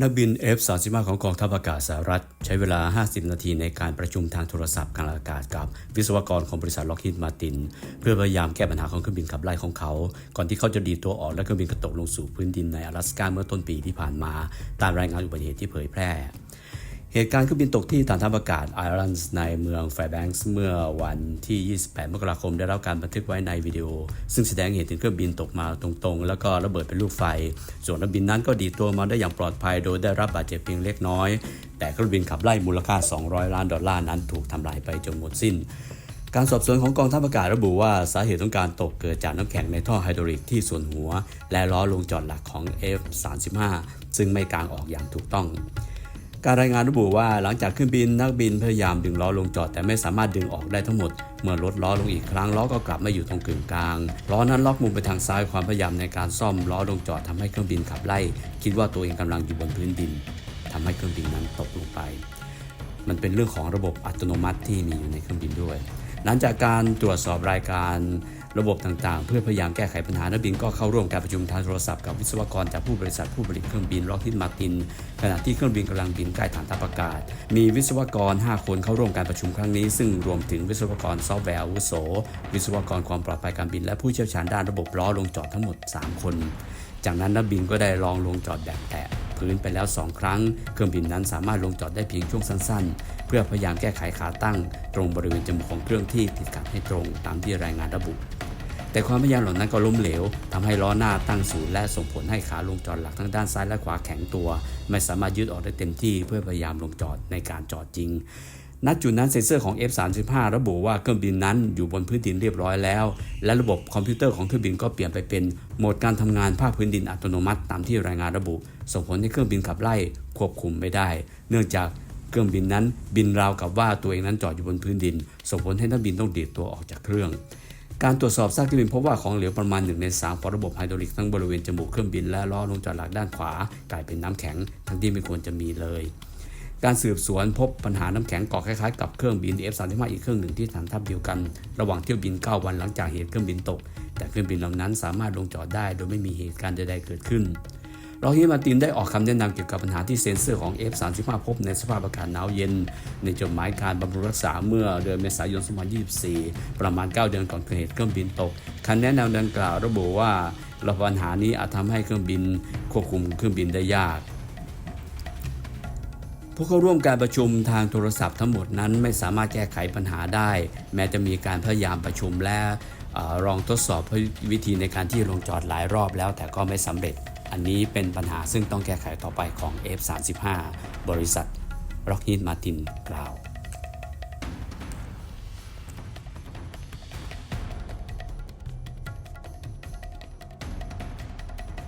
นักบิน F-35 ของกองทัพอากาศสหรัฐ ใช้เวลา 50 นาทีในการประชุมทางโทรศัพท์กลางอากาศกับวิศวกรของบริษัทล็อกฮีดมาติน เพื่อพยายามแก้ปัญหาของเครื่องบินขับไล่ของเขา ก่อนที่เขาจะดีดตัวออกและเครื่องบินกระตกลงสู่พื้นดินใน阿拉斯กาเมื่อต้นปีที่ผ่านมา ตามรายงานอุบัติเหตุที่เผยแพร่ เหตุการณ์เครื่องบินตกที่ฐานทัพอากาศไอรันส์ในเมืองแฟร์แบงค์เมื่อวันที่ 28 มกราคมได้รับการบันทึกไว้ในวิดีโอ ซึ่งแสดงเห็นถึงเครื่องบินตกมาตรงๆ แล้วก็ระเบิดเป็นลูกไฟ ส่วนนักบินนั้นก็ดีตัวมาได้อย่างปลอดภัยโดยได้รับบาดเจ็บเพียงเล็กน้อย แต่เครื่องบินขับไล่มูลค่า 200 ล้านดอลลาร์นั้นถูกทำลายไปจนหมดสิ้นการสอบสวนของกองทัพอากาศระบุว่าสาเหตุของการตกเกิดจากน้ำแข็งในท่อไฮดรอลิกที่ส่วนหัว และล้อลงจอดหลักของ F-35 ซึ่งไม่กางออกอย่างถูกต้อง การรายงานระบุว่าหลังจากขึ้นบินนักบินพยายามดึงล้อลงจอดแต่ไม่สามารถดึงออกได้ทั้งหมด เมื่อลดล้อลงอีกครั้งล้อก็กลับมาอยู่ตรงกึ่งกลางล้อนั้นล็อกมุมไปทางซ้ายความพยายามในการซ่อมล้อลงจอดทำให้เครื่องบินขับไล่ คิดว่าตัวเองกำลังอยู่บนพื้นดินทำให้เครื่องบินนั้นตกลงไป มันเป็นเรื่องของระบบอัตโนมัติที่มีอยู่ในเครื่องบินด้วย หลังจากการตรวจสอบรายการ ระบบต่างๆ เพื่อพยายามแก้ไขปัญหานักบินก็เข้าร่วมการประชุมทางโทรศัพท์กับวิศวกรจากผู้บริษัทผู้ผลิตเครื่องบินล็อกฮิดมาติน ขณะที่เครื่องบินกำลังบินใกล้ฐานทัพอากาศ มีวิศวกร 5 คนเข้าร่วมการประชุมครั้งนี้ ซึ่งรวมถึงวิศวกรซอฟต์แวร์อาวุโส วิศวกรความปลอดภัยการบิน และผู้เชี่ยวชาญด้านระบบล้อลงจอดทั้งหมด 3 คน จากนั้นนักบินก็ได้ลองลงจอดแบบแตะ พื้นไปแล้ว 2 ครั้ง เครื่องบินนั้นสามารถลงจอดได้เพียงช่วงสั้น ๆ เพื่อพยายามแก้ไขขาตั้ง ตรงบริเวณจมูกของเครื่องที่ติดกัดให้ตรงตามที่รายงานระบุ แต่ความพยายามเหล่านั้นก็ล้มเหลวทำให้ล้อหน้าตั้งศูนย์และส่งผลให้ขาลงจอดหลักทั้งด้านซ้ายและขวาแข็งตัว ไม่สามารถยืดออกได้เต็มที่เพื่อพยายามลงจอดในการจอดจริง ณจุดนั้นเซ็นเซอร์ของ F35 ระบุว่าเครื่องบินนั้นอยู่บนพื้นดินเรียบร้อยแล้ว และระบบคอมพิวเตอร์ของเครื่องบินก็เปลี่ยนไปเป็นโหมดการทำงานภาคพื้นดินอัตโนมัติตามที่รายงานระบุ ส่งผลให้เครื่องบินขับไล่ควบคุมไม่ได้ เนื่องจากเครื่องบินนั้นบินราวกับว่าตัวเองนั้นจอดอยู่บนพื้นดิน ส่งผลให้นักบินต้องดีดตัวออกจากเครื่อง การตรวจสอบซากเครื่องบินพบว่าของเหลวประมาณ1ใน3ของระบบไฮดรอลิกทั้งบริเวณจมูกเครื่องบินและล้อลงจอดหลักด้านขวากลายเป็นน้ำแข็ง ทั้งที่ไม่ควรจะมีเลย การสืบสวนพบปัญหาน้ำแข็งเกาะคล้ายๆกับเครื่องบิน F35 อีกเครื่องหนึ่งที่ฐานทัพเดียวกัน ระหว่างเที่ยวบิน 9 วันหลังจากเหตุเครื่องบินตก แต่เครื่องบินล่านั้นสามารถลงจอดได้ โดยไม่มีเหตุการณ์ใดๆเกิดขึ้นรอฮิมาตินได้ออกคำแนะนำเกี่ยวกับปัญหาที่เซ็นเซอร์ของ F35 พบในสภาพอากาศหนาวเย็น ในจดหมายการบำรุงรักษาเมื่อเดือนเมษายน 2024 ประมาณ 9 เดือนก่อนเกิดเหตุเครื่องบินตกคำแนะนำดังกล่าวระบุว่าปัญหานี้อาจทำให้เครื่องบินควบคุมเครื่องบินได้ยาก ผู้เข้าร่วมการประชุมทางโทรศัพท์ทั้งหมดนั้นไม่สามารถแก้ไขปัญหาได้ แม้จะมีการพยายามประชุมและลองทดสอบวิธีในการที่ลงจอดหลายรอบแล้วแต่ก็ไม่สำเร็จ อันนี้เป็นปัญหาซึ่งต้องแก้ไขต่อไปของ F35 บริษัท Lockheed Martin กล่าว